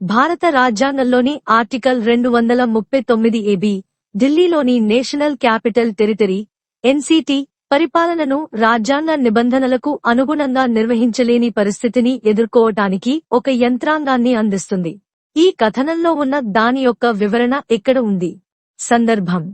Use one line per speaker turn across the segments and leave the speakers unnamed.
భారత రాజ్యాంగంలోని ఆర్టికల్ రెండు వందల ముప్పై తొమ్మిది ఏబి ఢిల్లీలోని నేషనల్ క్యాపిటల్ టెరిటరీ ఎన్సిటి పరిపాలనను రాజ్యాంగ నిబంధనలకు అనుగుణంగా నిర్వహించలేని పరిస్థితిని ఎదుర్కోవటానికి ఒక యంత్రాంగాన్ని అందిస్తుంది. ఈ కథనంలో ఉన్న దాని యొక్క వివరణ ఇక్కడ ఉంది? సందర్భం.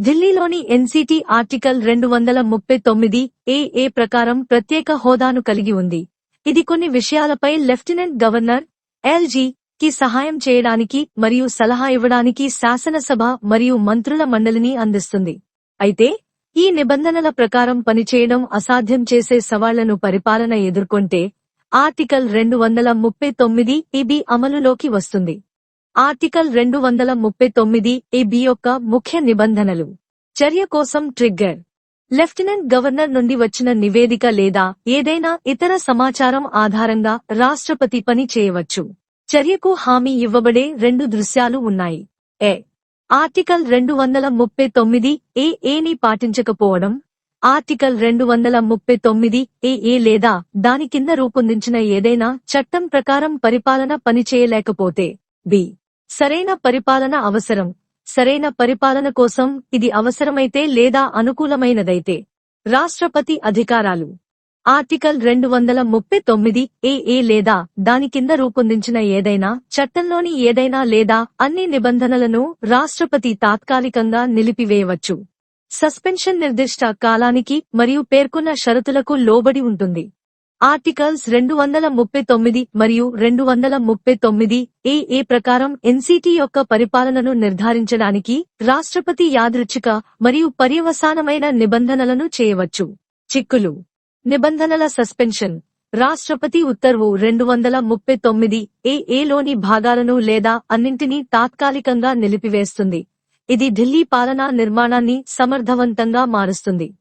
ఢిల్లీలోని ఎన్సిటి ఆర్టికల్ రెండు వందల ముప్పై తొమ్మిది ఏఏ ప్రకారం ప్రత్యేక హోదాను కలిగి ఉంది. ఇది కొన్ని విషయాలపై లెఫ్టినెంట్ గవర్నర్ ఎల్జీ కి సహాయం చేయడానికి మరియు సలహా ఇవ్వడానికి శాసనసభ మరియు మంత్రుల మండలిని అందిస్తుంది. అయితే ఈ నిబంధనల ప్రకారం పనిచేయడం అసాధ్యం చేసే సవాళ్ళను పరిపాలన ఎదుర్కొంటే ఆర్టికల్ రెండు వందల ముప్పై తొమ్మిది ఇబి అమలులోకి వస్తుంది. ఆర్టికల్ రెండు వందల ముప్పై తొమ్మిది ఏబి యొక్క ముఖ్య నిబంధనలు. చర్య కోసం ట్రిగ్గర్. లెఫ్టినెంట్ గవర్నర్ నుండి వచ్చిన నివేదిక లేదా ఏదైనా ఇతర సమాచారం ఆధారంగా రాష్ట్రపతి పని చేయవచ్చు. చర్యకు హామీ ఇవ్వబడే రెండు దృశ్యాలు ఉన్నాయి. ఏ ఆర్టికల్ రెండు వందల ముప్పై తొమ్మిది ఏ ఏని పాటించకపోవడం ఆర్టికల్ రెండు వందల ముప్పై తొమ్మిది ఏ ఏ లేదా దాని కింద రూపొందించిన ఏదైనా చట్టం ప్రకారం పరిపాలన పనిచేయలేకపోతే బి. సరైన పరిపాలన అవసరం. సరైన పరిపాలన కోసం ఇది అవసరమైతే లేదా అనుకూలమైనదైతే రాష్ట్రపతి అధికారాలు. ఆర్టికల్ రెండు వందల ముప్పై తొమ్మిది ఏ లేదా దాని కింద రూపొందించిన ఏదైనా చట్టంలోని ఏదైనా లేదా అన్ని నిబంధనలను రాష్ట్రపతి తాత్కాలికంగా నిలిపివేయవచ్చు. సస్పెన్షన్ నిర్దిష్ట కాలానికి మరియు పేర్కొన్న షరతులకు లోబడి ఉంటుంది. ఆర్టికల్స్ రెండు వందల ముప్పై తొమ్మిది మరియు రెండు వందల ముప్పై తొమ్మిది ఏ ప్రకారం ఎన్సిటి యొక్క పరిపాలనను నిర్ధారించడానికి రాష్ట్రపతి యాదృచ్ఛిక మరియు పర్యవసానమైన నిబంధనలను చేయవచ్చు. చిక్కులు. నిబంధనల సస్పెన్షన్. రాష్ట్రపతి ఉత్తర్వు రెండు వందల ముప్పై తొమ్మిది ఏ ఏలోని భాగాలను లేదా అన్నింటినీ తాత్కాలికంగా నిలిపివేస్తుంది. ఇది ఢిల్లీ పాలనా నిర్మాణాన్ని సమర్థవంతంగా మారుస్తుంది.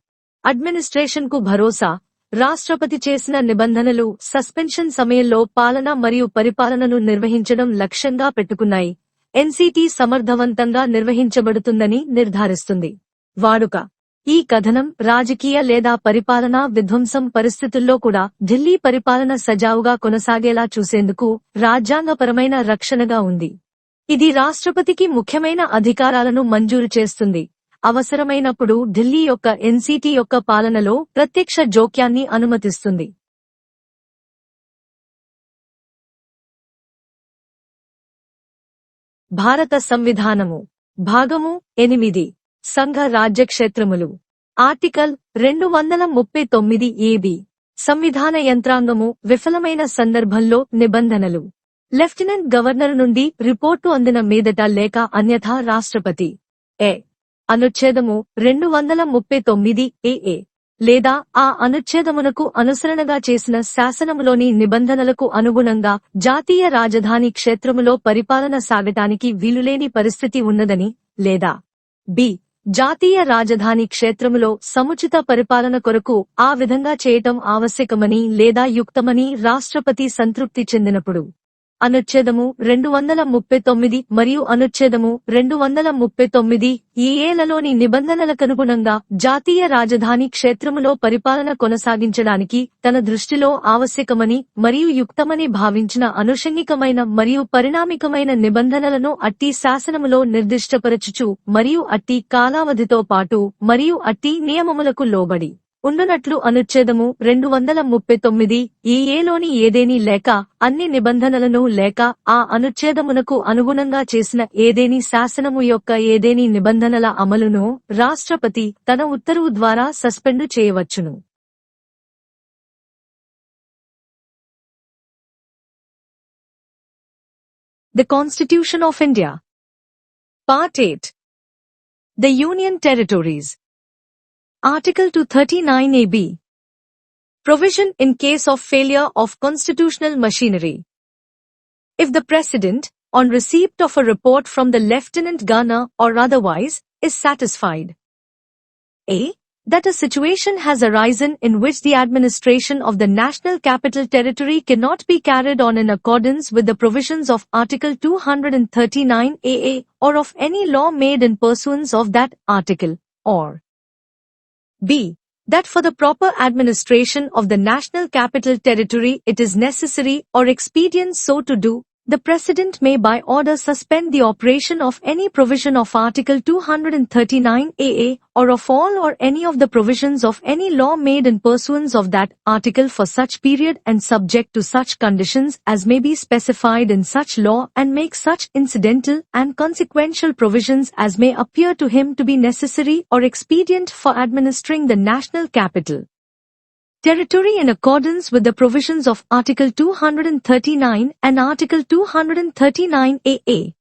అడ్మినిస్ట్రేషన్కు భరోసా. రాష్ట్రపతి చేసిన నిబంధనలు సస్పెన్షన్ సమయంలో పాలన మరియు పరిపాలనను నిర్వహించడం లక్ష్యంగా పెట్టుకున్నాయి. ఎన్సీటీ సమర్థవంతంగా నిర్వహించబడుతుందని నిర్ధారిస్తుంది. వాడుక. ఈ కథనం రాజకీయ లేదా పరిపాలనా విధ్వంసం పరిస్థితుల్లో కూడా ఢిల్లీ పరిపాలన సజావుగా కొనసాగేలా చూసేందుకు రాజ్యాంగపరమైన రక్షణగా ఉంది. ఇది రాష్ట్రపతికి ముఖ్యమైన అధికారాలను మంజూరు చేస్తుంది. అవసరమైనప్పుడు ఢిల్లీ యొక్క ఎన్సీటీ యొక్క పాలనలో ప్రత్యక్ష జోక్యాన్ని అనుమతిస్తుంది. భారత సంవిధానము. భాగము ఎనిమిది. సంఘ రాజ్యక్షేత్రములు. ఆర్టికల్ రెండు వందల ముప్పై తొమ్మిది ఏబి సంవిధాన యంత్రాంగము విఫలమైన సందర్భంలో నిబంధనలు. లెఫ్టినెంట్ గవర్నర్ నుండి రిపోర్టు అందిన మీదట లేక అన్యథా రాష్ట్రపతి. ఏ. అనుచ్ఛేదము రెండు వందల ముప్పై తొమ్మిది ఏఏ లేదా ఆ అనుచ్ఛేదమునకు అనుసరణగా చేసిన శాసనములోని నిబంధనలకు అనుగుణంగా జాతీయ రాజధాని క్షేత్రములో పరిపాలన సాగటానికి వీలులేని పరిస్థితి ఉన్నదని లేదా. బి. జాతీయ రాజధాని క్షేత్రములో సముచిత పరిపాలన కొరకు ఆ విధంగా చేయటం ఆవశ్యకమని లేదా యుక్తమని రాష్ట్రపతి సంతృప్తి చెందినప్పుడు అనుచ్ఛేదము రెండు వందల ముప్పై తొమ్మిది మరియు అనుచ్ఛేదము రెండు వందల ముప్పై తొమ్మిది ఈ ఏలలోని నిబంధనలకనుగుణంగా జాతీయ రాజధాని క్షేత్రములో పరిపాలన కొనసాగించడానికి తన దృష్టిలో ఆవశ్యకమని మరియు యుక్తమని భావించిన అనుషంగికమైన మరియు పరిణామికమైన నిబంధనలను అట్టి శాసనములో నిర్దిష్టపరచుచు మరియు అట్టి కాలావధితో పాటు మరియు అట్టి నియమములకు లోబడి. ఉండునట్లు అనుచ్ఛేదము రెండు వందల ముప్పై తొమ్మిది. ఈ ఏలోని ఏదేని లేక అన్ని నిబంధనలను లేక ఆ అనుచ్ఛేదమునకు అనుగుణంగా చేసిన ఏదేని శాసనము యొక్క ఏదేని నిబంధనల అమలును రాష్ట్రపతి తన ఉత్తర్వు ద్వారా సస్పెండు చేయవచ్చును. The Constitution of India. Part 8 The Union Territories. Article 239AB Provision in case of failure of constitutional machinery. If the President, on receipt of a report from the Lieutenant Governor or otherwise, is satisfied a. That a situation has arisen in which the administration of the National Capital Territory cannot be carried on in accordance with the provisions of Article 239 AA or of any law made in pursuance of that article, or b. That for the proper administration of the National Capital Territory it is necessary or expedient so to do, the President may by order suspend the operation of any provision of Article 239 AA or of all or any of the provisions of any law made in pursuance of that article for such period and subject to such conditions as may be specified in such law and make such incidental and consequential provisions as may appear to him to be necessary or expedient for administering the national capital territory in accordance with the provisions of Article 239 and Article 239 AA.